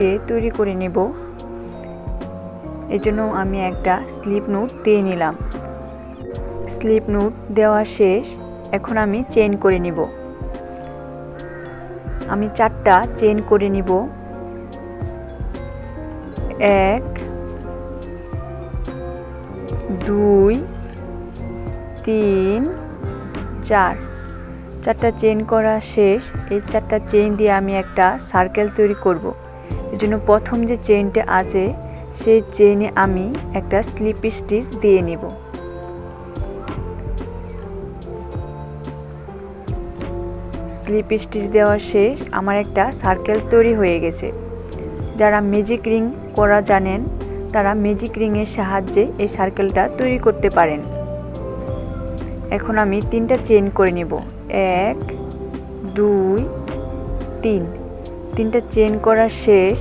দিয়ে তৈরি করে নেব। জন্য আমি একটা স্লিপ নোট দিয়ে নিলাম। স্লিপ নোট দেওয়া শেষ, এখন আমি চেন করে নিব। আমি চারটা চেন করে নিব। এক, দুই, তিন, চার। চারটা চেন করা শেষ, এই চারটা চেন দিয়ে আমি একটা সার্কেল তৈরি করব। জন্য প্রথম যে চেনটা আছে, সেই চেনে আমি একটা স্লিপ স্টিচ দিয়ে নিব। স্লিপ স্টিচ দেওয়া শেষ, আমার একটা সার্কেল তৈরি হয়ে গেছে। যারা ম্যাজিক রিং করা জানেন, তারা ম্যাজিক রিংয়ের সাহায্যে এই সার্কেলটা তৈরি করতে পারেন। এখন আমি তিনটা চেন করে নিব। এক, দুই, তিন। তিনটা চেন করা শেষ।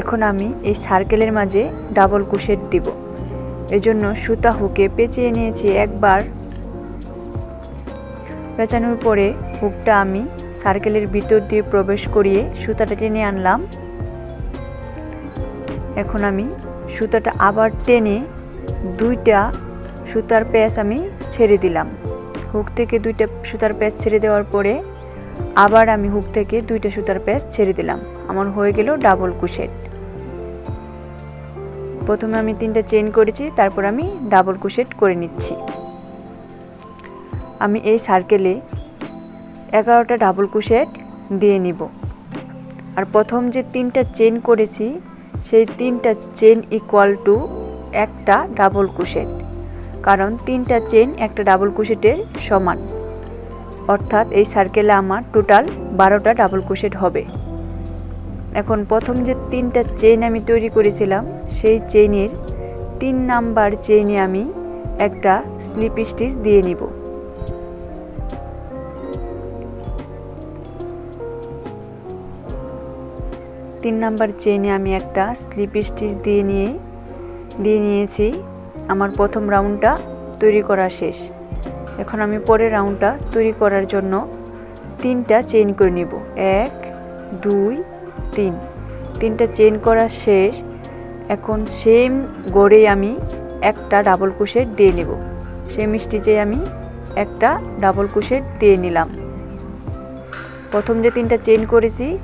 এখন আমি এই সার্কেলের মাঝে ডাবল কুশেট দিব। এজন্য সুতা হুকে পেঁচিয়ে নিয়েছি একবার। পেঁচানোর পরে হুকটা আমি সার্কেলের ভিতর দিয়ে প্রবেশ করিয়ে সুতাটা টেনে আনলাম। এখন আমি সুতাটা আবার টেনে দুইটা সুতার প্যাচ আমি ছেড়ে দিলাম। হুক থেকে দুইটা সুতার প্যাচ ছেড়ে দেওয়ার পরে আবার আমি হুক থেকে দুইটা সুতার প্যাচ ছেড়ে দিলাম। আমার হয়ে গেল ডাবল কুশেট। প্রথমে আমি তিনটা চেন করেছি, তারপর আমি ডাবল কুশেট করে নিচ্ছি। আমি এই সার্কেলে এগারোটা ডাবল কুশেট দিয়ে নিব। আর প্রথম যে তিনটা চেন করেছি, সেই তিনটা চেন ইকুয়াল টু একটা ডাবল কুশেট। কারণ তিনটা চেন একটা ডাবল কুশেটের সমান। অর্থাৎ এই সার্কেলে আমার টোটাল বারোটা ডাবল কুশেট হবে। এখন প্রথম যে তিনটা চেন আমি তৈরি করেছিলাম, সেই চেনের তিন নাম্বার চেনে আমি একটা স্লিপ স্টিচ দিয়ে নিব। তিন নাম্বার চেনে আমি একটা স্লিপ স্টিচ দিয়ে নিয়ে, দিয়ে নিয়েছি। আমার প্রথম রাউন্ডটা তৈরি করা শেষ। এখন আমি পরের রাউন্ডটা তৈরি করার জন্য তিনটা চেন করে নিব। এক, দুই, তিন। তিনটা চেন করা শেষ। এখন সেম গড়ে আমি একটা ডাবল কুশেট দিয়ে নেব। সেম স্টিচে আমি একটা ডাবল কুশেট দিয়ে নিলাম। প্রথম যে তিনটা চেন করেছি,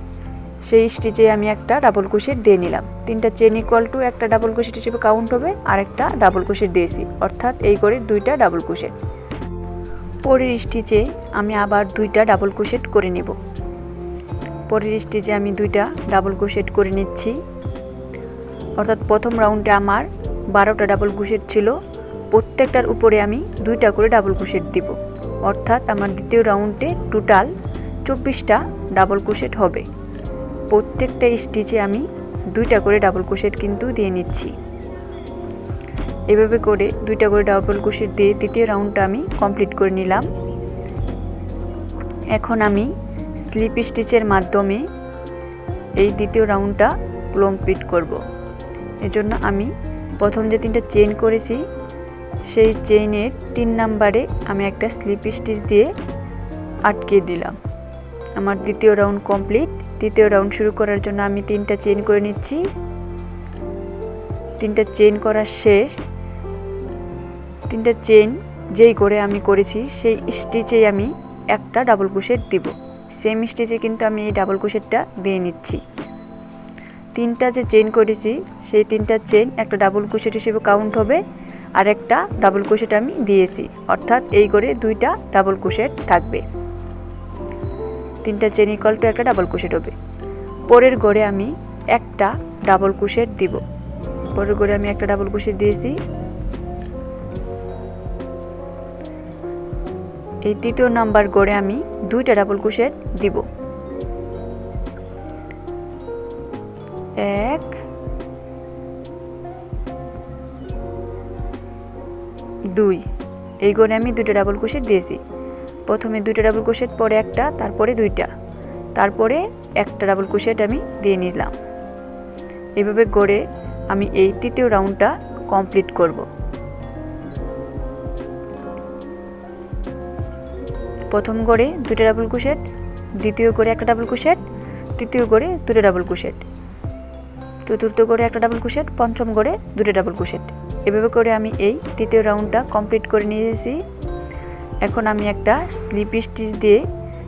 সেই স্টিচে আমি একটা ডাবল কুশেট দিয়ে নিলাম। তিনটা চেন ইকুয়াল টু একটা ডাবল কুশেট হিসেবে কাউন্ট হবে আর একটা ডাবল কুশেট দিয়েছি। অর্থাৎ এই করে দুইটা ডাবল কুশেট পরের স্টিচে আমি আবার দুইটা ডাবল কুশেট করে নেব। পরের স্টিচে আমি দুইটা ডাবল কুশেট করে নিচ্ছি। অর্থাৎ প্রথম রাউন্ডে আমার বারোটা ডাবল কুশেট ছিল। প্রত্যেকটার উপরে আমি দুইটা করে ডাবল কুশেট দিব। অর্থাৎ আমার দ্বিতীয় রাউন্ডে টোটাল চব্বিশটা ডাবল কুশেট হবে। প্রত্যেকটা স্টিচে আমি দুইটা করে ডাবল কুশেট কিন্তু দিয়ে নিচ্ছি। এভাবে করে দুইটা করে ডাবল কুশেট দিয়ে দ্বিতীয় রাউন্ডটা আমি কমপ্লিট করে নিলাম। এখন আমি স্লিপ স্টিচের মাধ্যমে এই দ্বিতীয় রাউন্ডটা কমপ্লিট করব। এজন্য আমি প্রথম যে তিনটা চেন করেছি, সেই চেইনের তিন নাম্বারে আমি একটা স্লিপ স্টিচ দিয়ে আটকে দিলাম। আমার দ্বিতীয় রাউন্ড কমপ্লিট তৃতীয় রাউন্ড শুরু করার জন্য আমি তিনটা চেন করে নিচ্ছি। তিনটা চেন করা শেষ। তিনটা চেন যেই করে আমি করেছি, সেই স্টিচেই আমি একটা ডাবল কুশেট দিব। সেম স্টিচে কিন্তু আমি এই ডাবল কুশেটটা দিয়ে নিচ্ছি। তিনটা যে চেন করেছি, সেই তিনটা চেন একটা ডাবল কুশেট হিসেবে কাউন্ট হবে আর একটা ডাবল কুশেট আমি দিয়েছি। অর্থাৎ এই করে দুইটা ডাবল কুশেট থাকবে। তিনটা চেন ইকাল টু একটা ডাবল কুশেট হবে। পরের গড়ে আমি একটা ডাবল কুশেট দিব। পরের গড়ে আমি একটা ডাবল কুশেট দিয়েছি। এই তৃতীয় নাম্বার গড়ে আমি দুইটা ডাবল কুশেট দিব। এক, দুই। এই গড়ে আমি দুইটা ডাবল কুশেট দিয়েছি। প্রথমে দুইটা ডাবল কুশেট পরে একটা, তারপরে দুইটা। তারপরে একটা ডাবল কুশেট আমি দিয়ে নিলাম। এভাবে গড়ে আমি এই তৃতীয় রাউন্ডটা কমপ্লিট করব। প্রথম গড়ে দুটো ডাবল কুশেট দ্বিতীয় গড়ে একটা ডাবল কুশেট তৃতীয় গড়ে দুটো ডাবল কুশেট চতুর্থ গড়ে একটা ডাবল কুশেট পঞ্চম গড়ে দুটো ডাবল কুশেট এভাবে করে আমি এই তৃতীয় রাউন্ডটা কমপ্লিট করে নিয়েছি। এখন আমি একটা স্লিপ স্টিচ দিয়ে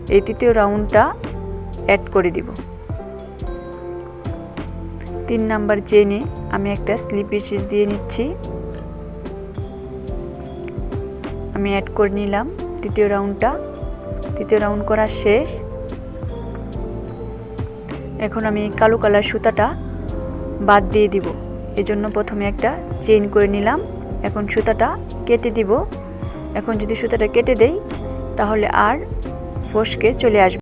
এই তৃতীয় রাউন্ডটা অ্যাড করে দিব। তিন নাম্বার চেনে আমি একটা স্লিপ স্টিচ দিয়ে নিচ্ছি। আমি অ্যাড করে নিলাম। তৃতীয় রাউন্ডটা। তৃতীয় রাউন্ড করা শেষ। এখন আমি কালো কালার সুতাটা বাদ দিয়ে দিব। এজন্য প্রথমে একটা চেইন করে নিলাম। এখন সুতাটা কেটে দিব। এখন যদি সুতাটা কেটে দেই, তাহলে আর ফসকে চলে আসবে।